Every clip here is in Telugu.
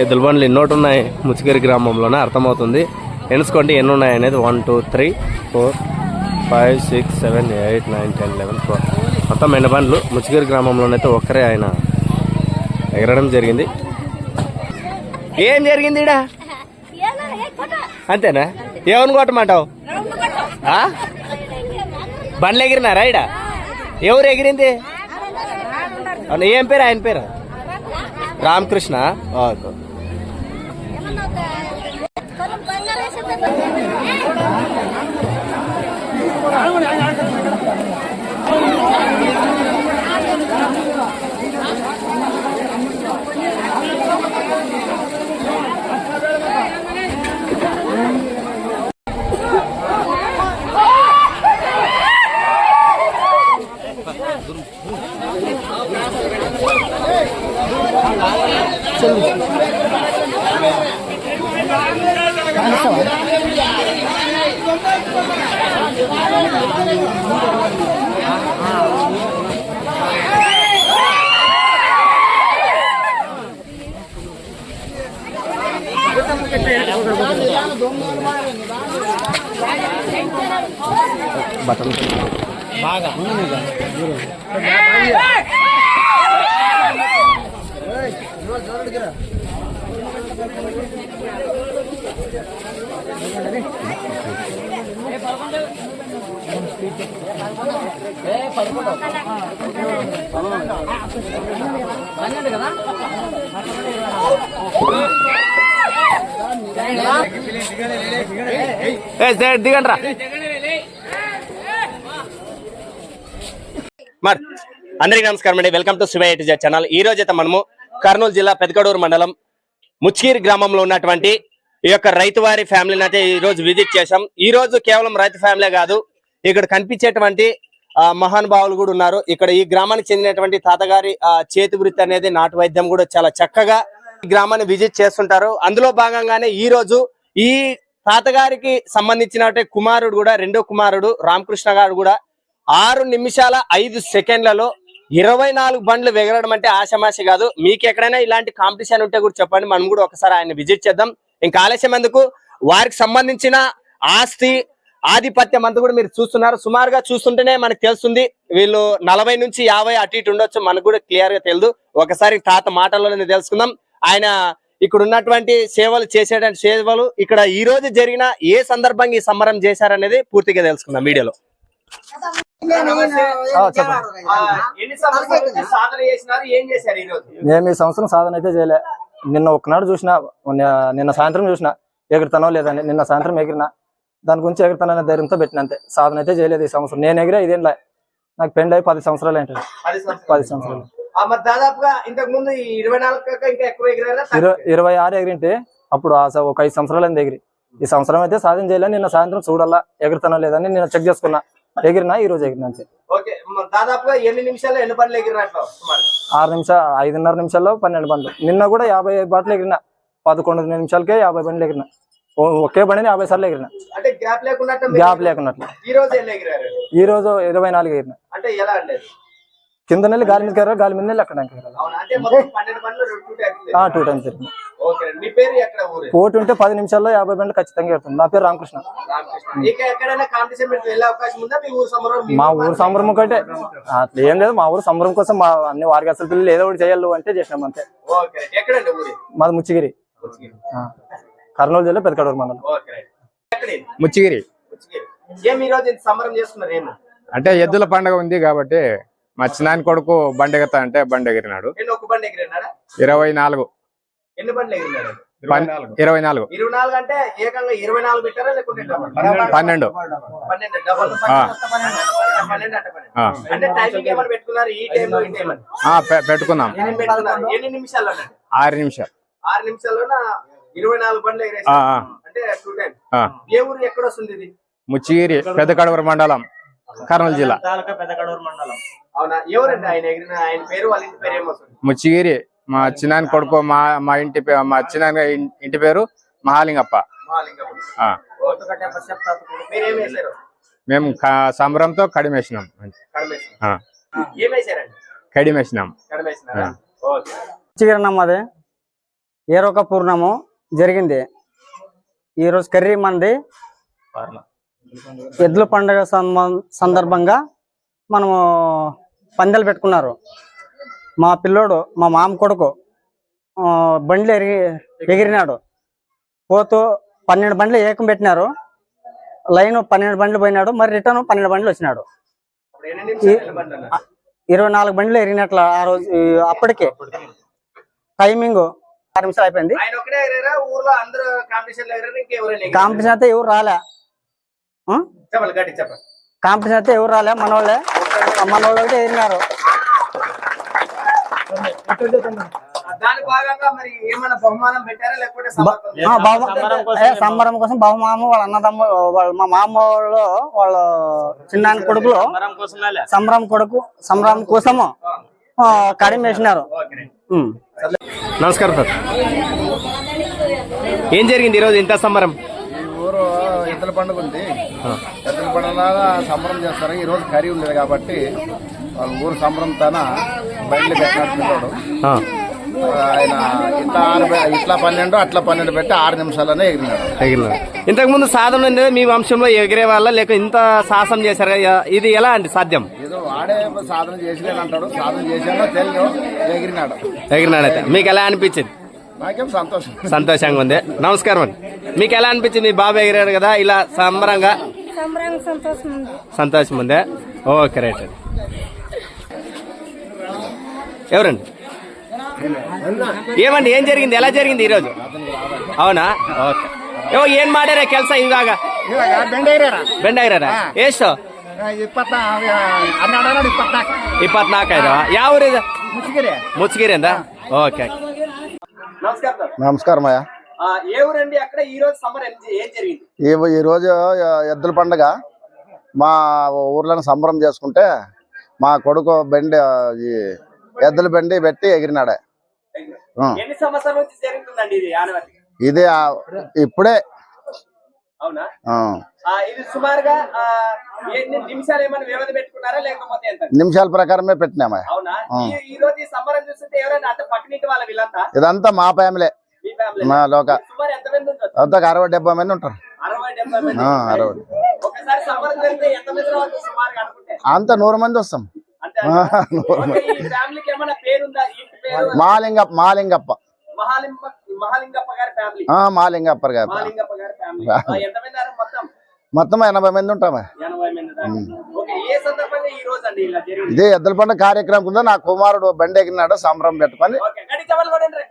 ఎద్దుల బండ్లు ఎన్నోటి ఉన్నాయి ముచ్చిగిరి గ్రామంలోనే? అర్థమవుతుంది. ఎనుసుకోండి ఎన్ని ఉన్నాయి అనేది one two three four five six seven eight nine ten eleven four మొత్తం ఎండ బండ్లు ముచ్చిగిరి గ్రామంలోనైతే ఒక్కరే ఆయన ఎగరడం జరిగింది. ఏం జరిగింది ఈడ? అంతేనా? ఏమని కొట్టమంటావు ఆ? బండ్లు ఎగిరినారా ఇడ ఎవరు ఎగిరింది? అవునా, ఏం పేరు? ఆయన పేరు? రామకృష్ణ. ఓకే. బటన్ ఏ సైడ్ దిగండి మరి అందరికీ నమస్కారం అండి welcome to Shiva eight channel ఈ రోజు అయితే మనము కర్నూలు జిల్లా పెదకడూరు మండలం ముచ్కీర్ గ్రామంలో ఉన్నటువంటి ఈ యొక్క రైతు వారి ఫ్యామిలీని అయితే ఈ రోజు విజిట్ చేశాం. ఈ రోజు కేవలం రైతు ఫ్యామిలీ కాదు ఇక్కడ కనిపించేటువంటి ఆ, మహానుభావులు కూడా ఉన్నారు. ఇక్కడ ఈ గ్రామానికి చెందినటువంటి తాతగారి చేతి వృత్తి అనేది నాటు వైద్యం కూడా చాలా చక్కగా ఈ గ్రామాన్ని విజిట్ చేస్తుంటారు. అందులో భాగంగానే ఈ రోజు ఈ తాతగారికి సంబంధించిన కుమారుడు కూడా రెండో కుమారుడు రామకృష్ణ గారు కూడా ఆరు నిమిషాల ఐదు సెకండ్లలో ఇరవై నాలుగు బండ్లు వెగరడం అంటే ఆశమాశ కాదు. మీకు ఎక్కడైనా ఇలాంటి కాంపిటీషన్ ఉంటే కూడా చెప్పండి. మనం కూడా ఒకసారి ఆయన విజిట్ చేద్దాం. ఇంకా ఆలస్యం ఎందుకు? వారికి సంబంధించిన ఆస్తి ఆధిపత్యం అంతా కూడా మీరు చూస్తున్నారు. సుమారుగా చూస్తుంటేనే మనకు తెలుస్తుంది. వీళ్ళు నలభై నుంచి యాభై అటు ఇటు ఉండొచ్చు. మనకు కూడా క్లియర్గా తెలియదు ఒకసారి తాత మాటల్లోనే తెలుసుకుందాం. ఆయన ఇక్కడ ఉన్నటువంటి సేవలు చేసేటువంటి సేవలు ఇక్కడ ఈ రోజు జరిగిన ఏ సందర్భంగా ఈ సంబరం చేశారనేది పూర్తిగా తెలుసుకుందాం వీడియోలో. ఎన్ని సంవత్సరాల నుంచి సాధన చేసినారు? ఏం చేశారు ఈ రోజు మేము ఈ సంవత్సరం సాధన అయితే చేయలే. నిన్న ఒక్కనాడు చూసిన నిన్న- సాయంత్రం చూసిన ఎగురుతానో లేదని నిన్న సాయంత్రం ఎగిరిన దాని గురించి ఎగురుతాననే ధైర్యంతో పెట్టిన అంతే. సాధన అయితే చేయలేదు ఈ సంవత్సరం. నేను ఎగిరా ఇదేంలే నాకు పెండ్ అయి పది సంవత్సరాలు ఏంటండి? పది సంవత్సరాలు. పది సంవత్సరాలు. ఆ, మరి దాదాపుగా ఇంతకు ముందు ఈ ఇరవై నాలుగు కాక ఇంకా ఎక్కువ ఎగిరారా? ఇరవై ఇరవై ఆరు ఎగిరింటే అప్పుడు ఆ స- ఒక ఐదు సంవత్సరాలు ఎగిరి. ఈ సంవత్సరం అయితే సాధన చేయలే. నిన్న సాయంత్రం చూడాలా ఎగురుతానో లేదని నేను చెక్ చేసుకున్నా. ఎగిరినా ఈ రోజు ఎగిరిన అంతే. దాదాపుగా ఎన్ని నిమిషాలు ఎన్ని ఎగిరినట్లు సుమారుగా ఆరు నిమిషాలు ఐదున్నర నిమిషాల్లో పన్నెండు బండ్లు. నిన్న కూడా యాభై బాటలు ఎగిరిన. పదకొండు నిమిషాలకే యాభై బండ్లు ఎగిరిన. ఒకే బండిని యాభై సార్లు ఎగిరిన. అంటే గ్యాప్ లేకున్నట్లు ఈ రోజు ఈ ఇరవై నాలుగు ఎగిరిన. అంటే ఎలా అండి? కింద నెల్లి గాలి మీద గాలి మీద నెల్లి అక్కడ టూ టైమ్స్ పోటీ ఉంటే పది నిమిషాల్లో యాభై బండ్లు ఖచ్చితంగా ఎగురుతుంది నా పేరు రామకృష్ణ. మీ ఊరు సంబరం కంటే అట్లా ఏం లేదు మా ఊరు సంబరం కోసం మా అన్ని వారికి అసలు పిల్లలు ఏదో ఒకటి చేయాలి అంటే చేసినాం అంతే. ఓకే ఎక్కడండి ఊరి? మాది ముచ్చిగిరి. కర్నూలు జిల్లా పెదకడూరు మండలం. ఓకే రైట్ ఎక్కడి ముచ్చిగిరి. ఏం ఈ రోజు ఇంత సమరం చేస్తున్నారు? ఏమి అంటే ఎద్దుల పండగ ఉంది కాబట్టి మా చిన్నాయన కొడుకు బండి ఎగతా అంటే బండి ఎగిరినాడు ఎన్ని ఒక బండి ఎగిరినారా ఇరవై నాలుగు. ఎన్ని బండ్లు ఎగిరినారు ఇరవై నాలుగు. ఇరవై నాలుగు అంటే ఏకంగా ఇరవై నాలుగు పెట్టారా లేకుంటే? పన్నెండు. పన్నెండు. డబల్. పన్నెండు. అంటే టైమింగ్ ఏమైనా పెట్టుకున్నారు? ఈ టైం ఈ టైం పెట్టుకున్నాం. ఎన్ని నిమిషాలు ఆరు నిమిషాలు. ఆరు నిమిషాల్లోన ఇరవై నాలుగు బండ్లు ఎగిరేసి. అంటే టూ టైం. ఏ ఊరు ఎక్కడ వస్తుంది ఇది? ముచ్చిగిరి పెద్ద కడవర మండలం కర్నూలు జిల్లా. అవునా? ఎవరండి ఆయన ఎగిరిన? ఆయన పేరు వాళ్ళ ఇంటి పేరు ఏమొస్తుంది? ముచ్చిగిరి మా చిన్నాయన కొడుకు మా మా ఇంటి మా చిన్నాయన ఇంటి పేరు మహాలింగప్ప. మేము సంబరంతో కడిమేసినాం. కడిమేసినాం. చిగిరణం అది. ఏరొక పూర్ణము జరిగింది. ఈరోజు కర్రీ మంది ఎద్దుల పండుగ సందర్భంగా మనము పందెలు పెట్టుకున్నారు. మా పిల్లోడు మా మామ కొడుకు బండ్లు ఎరిగి ఎగిరినాడు. పోతూ పన్నెండు బండ్లు ఏకం పెట్టినారు. లైన్ పన్నెండు బండ్లు పోయినాడు మరి రిటర్న్ పన్నెండు బండ్లు వచ్చినాడు? ఇరవై నాలుగు బండ్లు ఎరిగినట్లు ఆ రోజు అప్పటికే. టైమింగ్ ఆరు నిమిషాలు అయిపోయింది. కాంపిటీషన్ అయితే ఎవరు రాలే. కాంపిటీషన్ అయితే ఎవరు రాలే మన వాళ్ళే మన వాళ్ళు అయితే ఎగిరినారు దాని భాగంగా మరి ఏమైనా బహుమానం పెట్టారా లేకపోతే సమర్పణ ఆ, బహుమా- ఏ, సంబరం కోసం బహుమామ వాళ్ళ అన్నదమ్ము వాళ్ళ మా మామ వాళ్ళు వాళ్ళ చిన్నాన్న కొడుకులు సంబరం కొడుకు సంబరం కోసము ఆ, కడిమి వేసినారు. నమస్కారం సార్. ఏం జరిగింది ఈరోజు ఇంత సంబరం? ఈ ఊరు ఎద్దుల పండుగ ఉంది. ఎద్దుల పండుగలాగా సంబరం చేస్తారు. ఈ రోజు కరీ ఉండేది కాబట్టి వాళ్ళ ఊరు సంబరం తన. ఆయన ఇట్లా ఆరు ఇట్లా పన్నెండు అట్లా పన్నెండు పెట్టి ఆరు నిమిషాలనే ఎగిరినాడు. ఎగిరినారు. ఇంతకు ముందు సాధన ఉండేది మీ వంశంలో ఎగిరే వాళ్ళ లేక ఇంత సాహసం చేశారు కదా, ఇది ఎలా అండి సాధ్యం? ఏదో వాడే సాధన చేసిలేని అంటాడు. సాధన చేసాడో తెలియదు ఎగిరినాడు. ఎగిరినాడైతే మీకు ఎలా అనిపించింది? నాకేం సంతోషం. సంతోషంగా ఉంది. నమస్కారం అండి. మీకు ఎలా అనిపించింది? మీ బాబు ఎగిరాడు కదా ఇలా సంబరంగా? సంబరంగా సంతోషం ఉంది. సంతోషం ఉందే? ఓకే రైట్ అండి. ఎవరండి ఏమండి ఏం జరిగింది ఎలా జరిగింది ఈరోజు అవునా ఓకే ఏవో ఏం మాడారా ಕೆಲಸ ಇವಾಗ ಬೆಂಡೈರಾ ಎಷ್ಟು ಹನ್ನೆರಡು ಇಪ್ಪತ್ನಾಲ್ಕು ಇಪ್ಪತ್ನಾಲ್ಕೈದು ಯಾವ ಊರಿದು ಮುಚ್ಚಿಗೆರೆ ముచ్చిగిరిందా ఓకే నమస్కారం నమస్కారం అయ్యా ఏ ఊరండి అక్కడ ఈ రోజు సమ్మర్ ఏం జరిగింది ఈ ఈ రోజు ఎద్దుల పండుగ మా ఊర్లో సంబరం చేసుకుంటే మా కొడుకు బండి ఆ, ఈ ఎద్దుల బండి పెట్టి ఎగిరినాడే. ఇది ఇప్పుడే. అవునా? ఇది సుమారుగా నిమిషాలు ఏమైనా వ్యవధి పెట్టుకున్నారా? లేకపోతే ఎంత? నిమిషాల ప్రకారమే పెట్టినామా. అవునా? ఆ. ఈ- ఈ రోజు ఈ సంబరం చూస్తుంటే ఎవరైనా అంటే పక్కనింటి వాళ్ళ వీళ్ళంతా? ఇదంతా మా ఫ్యామిలీ. మీ లోక. అంతా అరవై డెబ్బై మంది ఉంటారు. అరవై అంతా నూరు మంది వస్తాం. మాలింగప్ప మాలింగప్ప. మాలింగప్ప గారు మొత్తం? ఎనభై మంది ఉంటామా ఇదే ఎద్దుల పండుగ కార్యక్రమం కింద నా కుమారుడు బండి ఎగిరినాడు సంబరం పెట్టుకొని ఓకే గడి చెప్పాలి కొడండి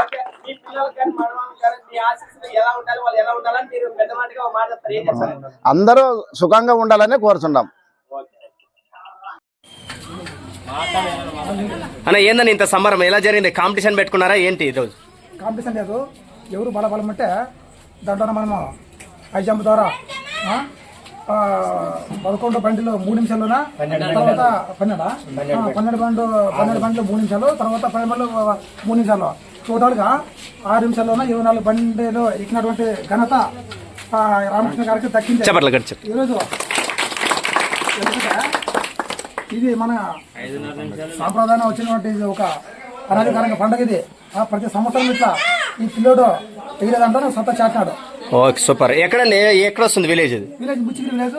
ఓకే మీ పిల్లలు కానీ మనవాళ్ళు కానీ మీ ఆశీస్సులు ఎలా ఉండాలి వాళ్ళు ఎలా ఉండాలని మీరు పెద్ద మాటగా ఒక మాట చెప్తారు ఏం చెప్తారు అందరూ సుఖంగా ఉండాలని కోరుచున్నాం. అన్న ఏందని ఇంత సంబరం? ఎలా జరిగింది? కాంపిటీషన్ పెట్టుకున్నారా? ఏంటి ఈరోజు కాంపిటీషన్ లేదు. ఎవరు బలబలం అంటే దాంట్లో మనము హై జంప్ ద్వారా పదకొండు బండిలు మూడు నిమిషాల్లోన? తర్వాత పన్నెండా? పన్నెండు బండ్లు పన్నెండు బండ్లు మూడు నిమిషాలు తర్వాత పన్నెండు బండ్లు మూడు నిమిషాలు టోటల్గా ఆరు నిమిషాల్లోన ఇరవై నాలుగు బండిలు ఎక్కినటువంటి ఘనత రామకృష్ణ గారికి దక్కింది. ఈరోజు ఇది మన సాంప్రదాయం వచ్చినటువంటి ఇది ఒక అనాధికారంగా పండుగ ఇది. ఆ, ప్రతి సంవత్సరం ఇట్లా ఈ పిల్లోడు ఎగిరేదంటే సత్తా చాటినాడు ఓకే సూపర్. ఎక్కడండి ఎక్కడ వస్తుంది విలేజ్ విలేజ్ ముచ్చిగిరి విలేజ్.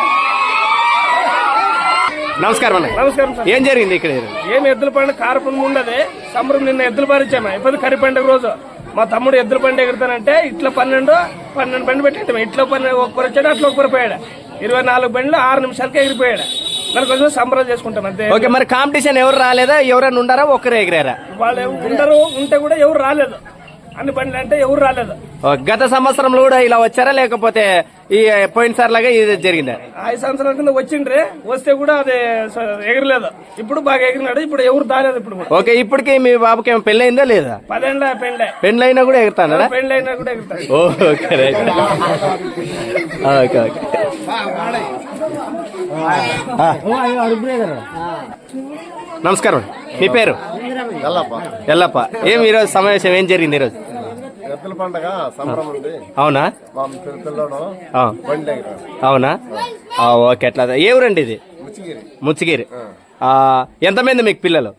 నమస్కారం అన్న నమస్కారం సార్. ఏం జరిగింది ఇక్కడ? ఏమి ఎద్దుల పండుగ? కారపం ఉండదు సంబరం నిన్న ఎద్దుల పరిచాము ఇప్పుడు కరి పండుగ రోజు. మా తమ్ముడు ఎద్దుల పండుగ ఎగురుతానంటే ఇట్లా పన్నెండు పన్నెండు బండి పెట్టాము ఇట్లా పన్నెండు ఒకరు వచ్చాడు అట్లా ఒకరు పోయాడు. ఇరవై నాలుగు బండ్లు ఆరు నిమిషాలకే ఎగిరిపోయాడు. దానికోసం సంబరం చేసుకుంటాం అంతే. ఓకే మరి కాంపిటీషన్ ఎవరు రాలేదా? ఎవరైనా ఉండారా ఒక్కరే ఎగిరారా? వాళ్ళు ఉండరు ఉంటే కూడా ఎవరు రాలేదు. అన్ని బండ్లు అంటే ఎవరు రాలేదు. గత సంవత్సరంలో కూడా ఇలా వచ్చారా? లేకపోతే ఈ పోయినసారి లాగా ఇది జరిగిందా? ఐదు సంవత్సరాల కింద వచ్చిండ్రి వస్తే కూడా అది ఎగరలేదు. ఇప్పుడు బాగా ఎగిరినాడు ఇప్పుడు ఎవరు దాలేదు ఇప్పుడు ఓకే ఇప్పటికి మీ బాబుకి ఏమో పెళ్ళి అయిందా లేదా? పదేళ్ళ పెళ్ళి అయినా కూడా ఎగురుతాడా పెండ్లి అయినా కూడా ఎగురుతాడు. Okay right. Okay okay. నమస్కారం. మీ పేరు? ఎల్లప్ప ఏం ఈరోజు సమావేశం? ఏం జరిగింది ఈరోజు? ఎద్దుల పండగ సంబరం ఉంది. అవునా? మా పిల్లలు ఆ, బండి అవునా? ఆ, ఓకే అట్లా. ఏ ఊరండి ఇది? ముచ్చిగిరి. ముచ్చిగిరి. ఆ, ఎంతమంది మీకు పిల్లలు?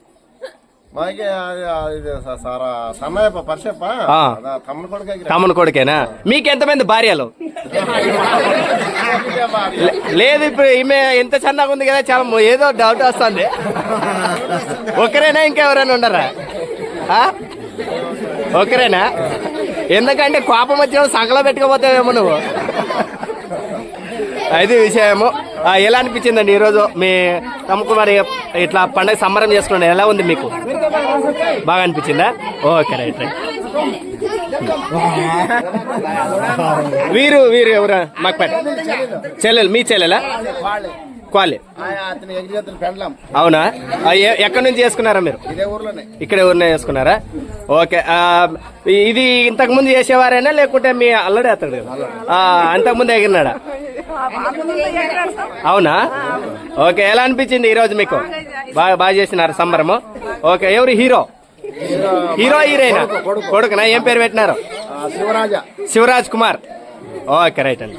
మాకి. తమ్ముడు కొడుకేనా? మీకు ఎంతమంది భార్యలు? లేదు ఇప్పుడు ఈమె ఎంత సన్నగా ఉంది కదా చాలా ఏదో డౌట్ వస్తుంది. ఒకరేనా ఇంకెవరైనా ఉండరా? ఆ? ఒకరేనా ఎందుకంటే కోపం వచ్చిన సగలో పెట్టుకోపోతావేమో నువ్వు. అది విషయము. ఎలా అనిపించిందండి ఈరోజు మీ తమకు మరి ఇట్లా పండగ సంబరం చేసుకున్నాడు? ఎలా ఉంది మీకు? బాగా అనిపించిందా? Okay right right. వీరు వీరు ఎవరు? మాకు పెట్ట చెల్లెలు మీ చెల్లెలా? క్వాలి. అవునా? ఎక్కడి నుంచి చేసుకున్నారా మీరు? ఇక్కడ ఊరినే చేసుకున్నారా? ఓకే ఇది ఇంతకు ముందు చేసేవారేనా? లేకుంటే మీ అల్లడే అతడు? అంతకు ముందు ఎగిరినాడా? అవునా? ఓకే ఎలా అనిపించింది ఈ రోజు మీకు? బాగా బాగా చేసినారు సంబరము. ఓకే ఎవరు హీరో? హీరో హీరోయినా? కొడుకునా? ఏం పేరు పెట్టినారు? శివరాజ్ కుమార్. ఓకే రైట్ అండి.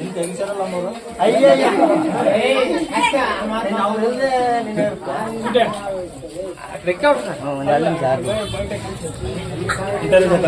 ನಿಮ್ಗೆ ಹೆಂಗ್ ಸೇರಲ್ಲ ಅವರು ಇಂಟರ್ವ್ಯೂ